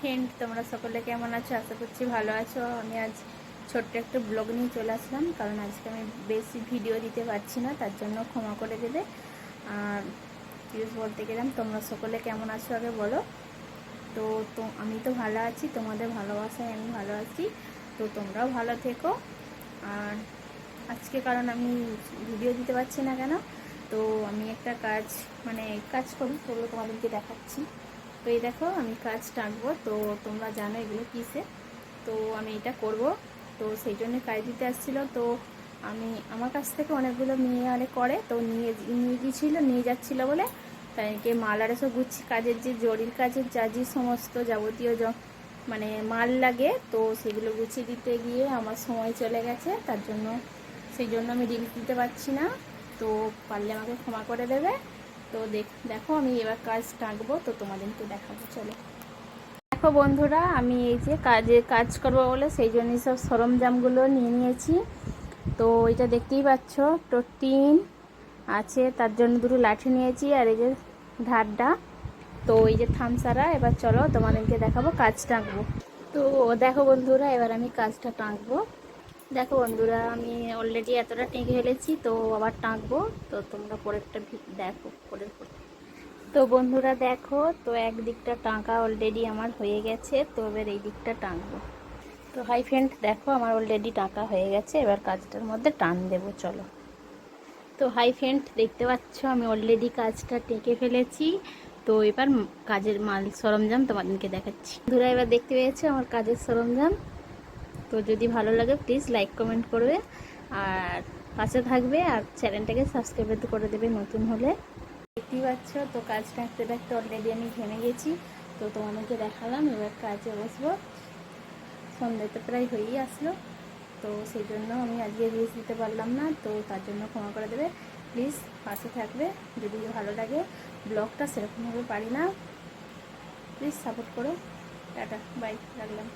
Friend তোমরা সকলে কেমন আছো? আশা করছি ভালো আছো। আমি আজ ছোট্ট একটা ব্লগ নিয়ে চলে আসলাম, কারণ আজকে আমি বেশি ভিডিও দিতে পারছি না, তার জন্য ক্ষমা করে দেবে। আর প্লিজ বলতে গেলাম, তোমরা সকলে কেমন আছো আগে বলো? তো তো আমি তো ভালো আছি, তোমাদের ভালোবাসায় আমি ভালো আছি, তো তোমরাও ভালো থেকো। আর আজকে কারণ আমি ভিডিও দিতে পারছি না কেন, তো আমি একটা কাজ মানে কাজ করি সেগুলো তোমাদেরকে দেখাচ্ছি। তো এই দেখো, আমি কাজ টাঁকবো তো তোমরা জানো এগুলো কিসে। তো আমি এটা করব। তো সেই জন্য কাজ দিতে আসছিল। তো আমি, আমার কাছ থেকে অনেকগুলো মেয়ে অনেক করে। তো নিয়ে নিয়ে গিয়েছিল, নিয়ে যাচ্ছিল বলে। তাইকে মাল আর এসব গুচ্ছি কাজের যে, জরির কাজের যা, যে সমস্ত যাবতীয় মানে মাল লাগে, তো সেগুলো গুছিয়ে দিতে গিয়ে আমার সময় চলে গেছে। তার জন্য, সেই জন্য আমি রিলস দিতে পারছি না। তো পারলে আমাকে ক্ষমা করে দেবে। তো দেখ আমি এবার কাজ টাঁকবো, তো তোমাদেরকে দেখাবো, চলো। দেখো বন্ধুরা, আমি এই যে কাজে কাজ করব বলে, সেই জন্য সব সরঞ্জামগুলো নিয়ে নিয়েছি। তো এটা দেখতেই পাচ্ছ, তো টিন আছে, তার জন্য দুটো লাঠি নিয়েছি, আর এই যে ধারটা তো এই যে থামসারা, এবার চলো তোমাদেরকে দেখাবো কাজ টাঁকবো। তো দেখো বন্ধুরা, এবার আমি কাজটা টাঁকবো। দেখো বন্ধুরা, আমি অলরেডি এতটা টেঁকে ফেলেছি, তো আবার টাঁকবো। তো তোমরা পরেরটা দেখো পরের পরে তো বন্ধুরা, দেখো, তো এক দিকটা টাঁকা অলরেডি আমার হয়ে গেছে, তো এবার এই দিকটা টাঁকবো তো হাই ফ্রেন্ড দেখো আমার অলরেডি টাঁকা হয়ে গেছে, এবার কাজটার মধ্যে টান দেবো, চলো। তো হাই ফ্রেন্ড দেখতে পাচ্ছ, আমি অলরেডি কাজটা টেকে ফেলেছি। তো এবার কাজের মাল সরঞ্জাম তোমাদেরকে দেখাচ্ছি। বন্ধুরা, এবার দেখতে পেয়েছ আমার কাজের সরঞ্জাম? তো যদি ভালো লাগে প্লিজ লাইক কমেন্ট করবে। আর পাশে থাকবে আর চ্যানেলটাকে সাবস্ক্রাইব করে দেবে নতুন হলে। দেখতেই পাচ্ছ, তো কাজ থাকতে থাকতে অলরেডি আমি ঘেমে গেছি। তো তোমাদেরকে দেখালাম, এবার কাজে বসবো। সন্ধ্যে তো প্রায় হয়েই আসলো। তো সেই জন্য আমি আজকে রিলস দিতে পারলাম না, তো তার জন্য ক্ষমা করে দেবে। প্লিজ পাশে থাকবে, যদি ভালো লাগে। ব্লগটা সেরকমভাবে পারি না। প্লিজ সাপোর্ট করো। টাটা বাই রাখলাম।